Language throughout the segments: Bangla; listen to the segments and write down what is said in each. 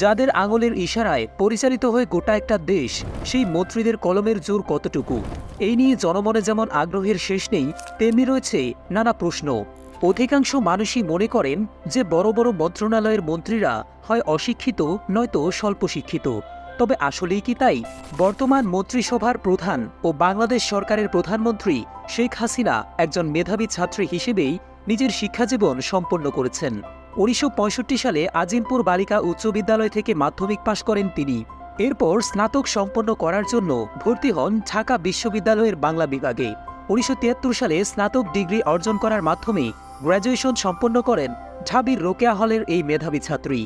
যাদের আঙুলের ইশারায় পরিচালিত হয়ে গোটা একটা দেশ সেই মন্ত্রীদের কলমের জোর কতটুকু? এই নিয়ে জনমনে যেমন আগ্রহের শেষ নেই, তেমনি রয়েছে নানা প্রশ্ন। অধিকাংশ মানুষই মনে করেন যে বড় বড় মন্ত্রণালয়ের মন্ত্রীরা হয় অশিক্ষিত, নয়তো স্বল্প শিক্ষিত তবে আসলেই কি তাই? বর্তমান মন্ত্রিসভার প্রধান ও বাংলাদেশ সরকারের প্রধানমন্ত্রী শেখ হাসিনা একজন মেধাবী ছাত্রী হিসেবেই নিজের শিক্ষাজীবন সম্পন্ন করেছেন। উনিশশো পঁয়ষট্টি সালে আজিমপুর বালিকা উচ্চ বিদ্যালয় থেকে মাধ্যমিক পাশ করেন তিনি। এরপর স্নাতক সম্পন্ন করার জন্য ভর্তি হন ঢাকা বিশ্ববিদ্যালয়ের বাংলা বিভাগে। উনিশশো তিয়াত্তর সালে স্নাতক ডিগ্রি অর্জন করার মাধ্যমে গ্র্যাজুয়েশন সম্পন্ন করেন ঢাবির রোকেয়া হলের এই মেধাবী ছাত্রী।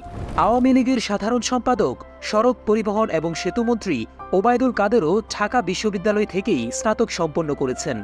আওয়ামী লীগের সাধারণ সম্পাদক, সড়ক পরিবহন এবং সেতুমন্ত্রী ওবায়দুল কাদেরও ঢাকা বিশ্ববিদ্যালয় থেকেই স্নাতক সম্পন্ন করেছেন।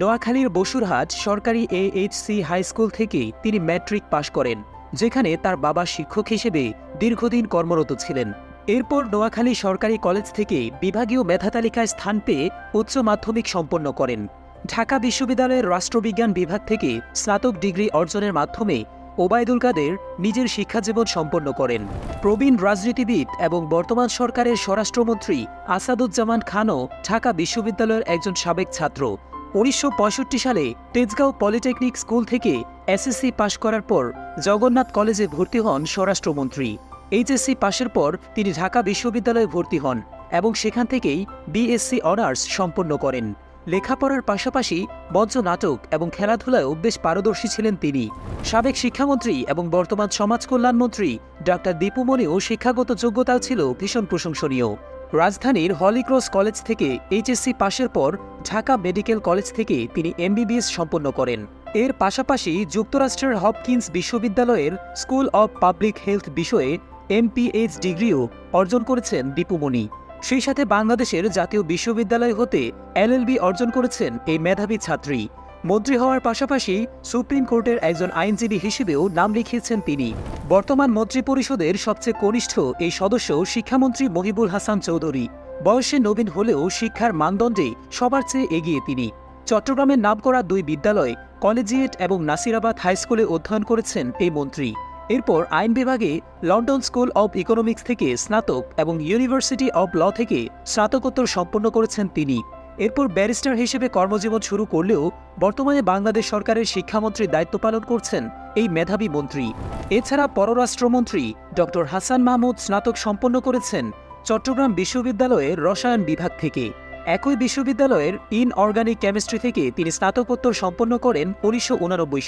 নোয়াখালীর বসুরহাট সরকারি এএইচসি হাই স্কুল থেকে তিনি ম্যাট্রিক পাশ করেন। যেখানে তার বাবা শিক্ষক হিসেবে দীর্ঘদিন কর্মরত ছিলেন। এরপর নোয়াখালী সরকারি কলেজ থেকে বিভাগীয় মেধা তালিকায় স্থান পেয়ে উচ্চ মাধ্যমিক সম্পন্ন করেন। ঢাকা বিশ্ববিদ্যালয়ের রাষ্ট্রবিজ্ঞান বিভাগ থেকে স্নাতক ডিগ্রি অর্জনের মাধ্যমে ওবায়দুল কাদের নিজের শিক্ষাজীবন সম্পন্ন করেন। প্রবীণ রাজনীতিবিদ এবং বর্তমান সরকারের স্বরাষ্ট্রমন্ত্রী আসাদুজ্জামান খানও ঢাকা বিশ্ববিদ্যালয়ের একজন সাবেক ছাত্র। উনিশশো পঁয়ষট্টি সালে তেজগাঁও পলিটেকনিক স্কুল থেকে এসএসসি পাশ করার পর জগন্নাথ কলেজে ভর্তি হন স্বরাষ্ট্রমন্ত্রী। এইচএসসি পাশের পর তিনি ঢাকা বিশ্ববিদ্যালয়ে ভর্তি হন এবং সেখান থেকেই বিএসসি অনার্স সম্পন্ন করেন। লেখাপড়ার পাশাপাশি মঞ্চ নাটক এবং খেলাধুলায়ও বেশ পারদর্শী ছিলেন তিনি। সাবেক শিক্ষামন্ত্রী এবং বর্তমান সমাজ কল্যাণমন্ত্রী ডাক্তার দীপুমণিও শিক্ষাগত যোগ্যতাও ছিল ভীষণ প্রশংসনীয়। রাজধানীর হলিক্রস কলেজ থেকে এইচএসসি পাশের পর ঢাকা মেডিকেল কলেজ থেকে তিনি এমবিবিএস সম্পন্ন করেন। এর পাশাপাশি যুক্তরাষ্ট্রের হপকিন্স বিশ্ববিদ্যালয়ের স্কুল অব পাবলিক হেলথ বিষয়ে এমপিএইচ ডিগ্রিও অর্জন করেছেন দীপুমণি সেই সাথে বাংলাদেশের জাতীয় বিশ্ববিদ্যালয় হতে এলএলবি অর্জন করেছেন এই মেধাবী ছাত্রী। মন্ত্রী হওয়ার পাশাপাশি সুপ্রিম কোর্টের একজন আইনজীবী হিসেবেও নাম লিখিয়েছেন তিনি। বর্তমান মন্ত্রী পরিষদের সবচেয়ে কনিষ্ঠ এই সদস্য শিক্ষামন্ত্রী মহিবুল হাসান চৌধুরী। বয়সে নবীন হলেও শিক্ষার মানদণ্ডে সবার চেয়ে এগিয়ে তিনি। চট্টগ্রামের নামকরা দুই বিদ্যালয় কলেজিয়েট এবং নাসিরাবাদ হাইস্কুলে অধ্যয়ন করেছেন এই মন্ত্রী। এরপর আইন বিভাগে লন্ডন স্কুল অব ইকোনমিক্স থেকে স্নাতক এবং ইউনিভার্সিটি অব ল থেকে স্নাতকোত্তর সম্পন্ন করেছেন তিনি। এরপর ব্যারিস্টার হিসেবে কর্মজীবন শুরু করলেও বর্তমানে বাংলাদেশ সরকারের শিক্ষামন্ত্রীর দায়িত্ব পালন করছেন এই মেধাবী মন্ত্রী। এছাড়া পররাষ্ট্রমন্ত্রী ডক্টর হাসান মাহমুদ স্নাতক সম্পন্ন করেছেন চট্টগ্রাম বিশ্ববিদ্যালয়ের রসায়ন বিভাগ থেকে। একই বিশ্ববিদ্যালয়ের ইন অর্গানিক কেমিস্ট্রি থেকে তিনি স্নাতকোত্তর সম্পন্ন করেন উনিশশো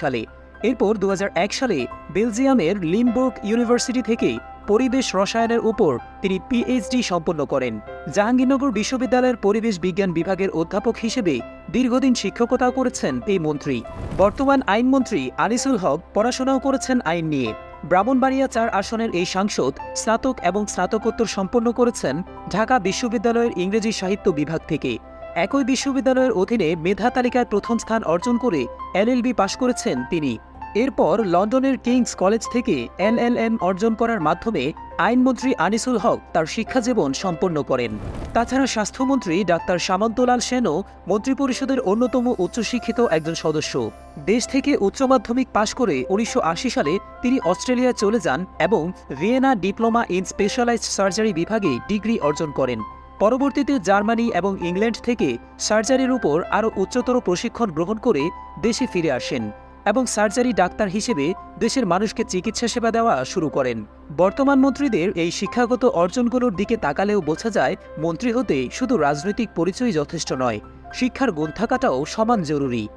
সালে। এরপর দু হাজার এক সালে বেলজিয়ামের লিমবুর্গ ইউনিভার্সিটি থেকে পরিবেশ রসায়নের উপর তিনি পিএইচডি সম্পন্ন করেন। জাহাঙ্গীরনগর বিশ্ববিদ্যালয়ের পরিবেশ বিজ্ঞান বিভাগের অধ্যাপক হিসেবে দীর্ঘদিন শিক্ষকতাও করেছেন এই মন্ত্রী। বর্তমান আইনমন্ত্রী আনিসুল হক পড়াশোনাও করেছেন আইন নিয়ে। ব্রাহ্মণবাড়িয়া চার আসনের এই সাংসদ স্নাতক এবং স্নাতকোত্তর সম্পন্ন করেছেন ঢাকা বিশ্ববিদ্যালয়ের ইংরেজি সাহিত্য বিভাগ থেকে। একই বিশ্ববিদ্যালয়ের অধীনে মেধা তালিকায় প্রথম স্থান অর্জন করে এলএলবি পাশ করেছেন তিনি। এরপর লন্ডনের কিংস কলেজ থেকে এলএলএম অর্জন করার মাধ্যমে আইনমন্ত্রী আনিসুল হক তার শিক্ষাজীবন সম্পন্ন করেন। তাছাড়া স্বাস্থ্যমন্ত্রী ডাক্তার সামন্তলাল সেনও মন্ত্রিপরিষদের অন্যতম উচ্চশিক্ষিত একজন সদস্য। দেশ থেকে উচ্চ মাধ্যমিক পাশ করে উনিশশো আশি সালে তিনি অস্ট্রেলিয়ায় চলে যান এবং Vienna diploma in specialized surgery বিভাগে ডিগ্রি অর্জন করেন। পরবর্তীতে জার্মানি এবং ইংল্যান্ড থেকে সার্জারির উপর আরও উচ্চতর প্রশিক্ষণ গ্রহণ করে দেশে ফিরে আসেন। এবং সার্জারি ডাক্তার হিসেবে দেশের মানুষকে চিকিৎসা সেবা দেওয়া শুরু করেন। বর্তমান মন্ত্রীদের এই শিক্ষাগত অর্জনগুলোর দিকে তাকালেও বোঝা যায়, মন্ত্রী হতে শুধু রাজনৈতিক পরিচয় যথেষ্ট নয়, শিক্ষার গ্রন্থাকাটাও থাকাটাও সমান জরুরি।